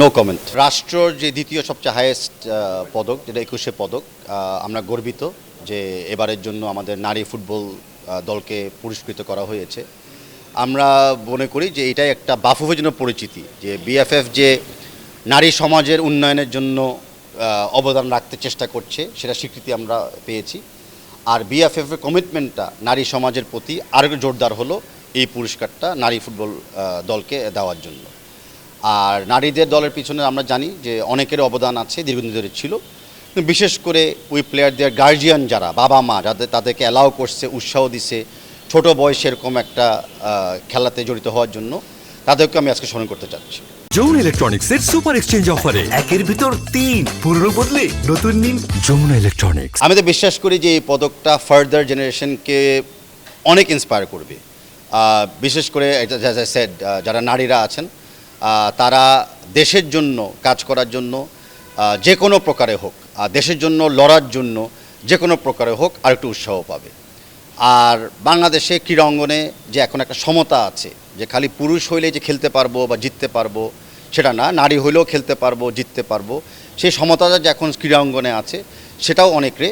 No comment রাষ্ট্রর যে দ্বিতীয় সবচেয়ে হাইয়েস্ট পদক, যেটা একুশে পদক আমরা গর্বিত যে এবারের জন্য আমাদের নারী ফুটবল দলকে পুরস্কৃত করা হয়েছে। আমরা মনে করি যে এটাই একটা বাফুফেজন্য পরিচিতি, যে বিএফএফ যে নারী সমাজের উন্নয়নের জন্য অবদান রাখতে চেষ্টা করছে, সেটা স্বীকৃতি আমরা পেয়েছি। আর বিএফএফ এর কমিটমেন্টটা নারী সমাজের প্রতি আরও জোরদার হলো এই পুরস্কারটা নারী ফুটবল দলকে দেওয়ার জন্য। আর নারীদের দলের পিছনে আমরা জানি যে অনেকের অবদান আছে দীর্ঘদিন ধরে ছিল। বিশেষ করে ওই প্লেয়ারদের গার্জিয়ান যারা বাবা মা যাদের তাদেরকে অ্যালাউ করছে উৎসাহ দিছে ছোট বয়সে এরকম একটা খেলাতে জড়িত হওয়ার জন্য তাদেরকে আমি আজকে স্মরণ করতে চাচ্ছি। যমুনা ইলেকট্রনিক্স এর সুপার এক্সচেঞ্জ অফারে একের ভিতর তিন পুরনো বদলে নতুন নিন যমুনা ইলেকট্রনিক্স আমি তো বিশ্বাস করি যে এই পদকটা ফার্দার জেনারেশনকে অনেক ইন্সপায়ার করবে। বিশেষ করে যারা নারীরা আছেন তারা দেশের জন্য কাজ করার জন্য যে কোনো প্রকারে হোক, আর দেশের জন্য লড়ার জন্য যে কোনো প্রকারে হোক আরেকটু উৎসাহ পাবে। আর বাংলাদেশে ক্রীড়া অঙ্গনে যে এখন একটা সমতা আছে, যে খালি পুরুষ হইলে যে খেলতে পারব বা জিততে পারব, সেটা না, নারী হইলেও খেলতে পারব, জিততে পারব, সেই সমতাটা যে এখন ক্রীড়া অঙ্গনে আছে, সেটাও অনেকরে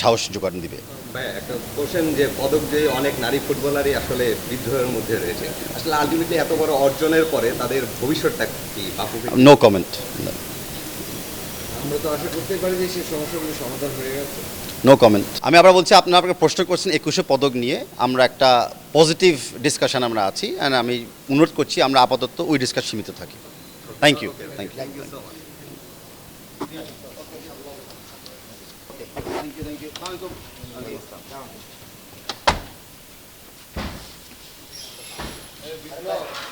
সাহস যোগান দিবে। ভাই একটা কোশ্চেন যে পদক যে অনেক নারী ফুটবলারই আসলে বিদ্রোহের মধ্যে রয়েছে। আসলে আলটিমেটলি এত বড় অর্জনের পরে তাদের ভবিষ্যৎটা কি বাপু নো কমেন্ট আমরা তো আশা করতে পারি যে সেই সমস্যাগুলো সমাধান হয়ে গেছে। নো কমেন্ট আমি আবার বলছি আপনার আপনাকে প্রশ্ন করছেন একুশে পদক নিয়ে। আমরা একটা পজিটিভ ডিসকাশন আমরা আছি অ্যান্ড আমি অনুরোধ করছি আমরা আপাতত ওই ডিসকাস সীমিত থাকি। Thank you thank you Hello.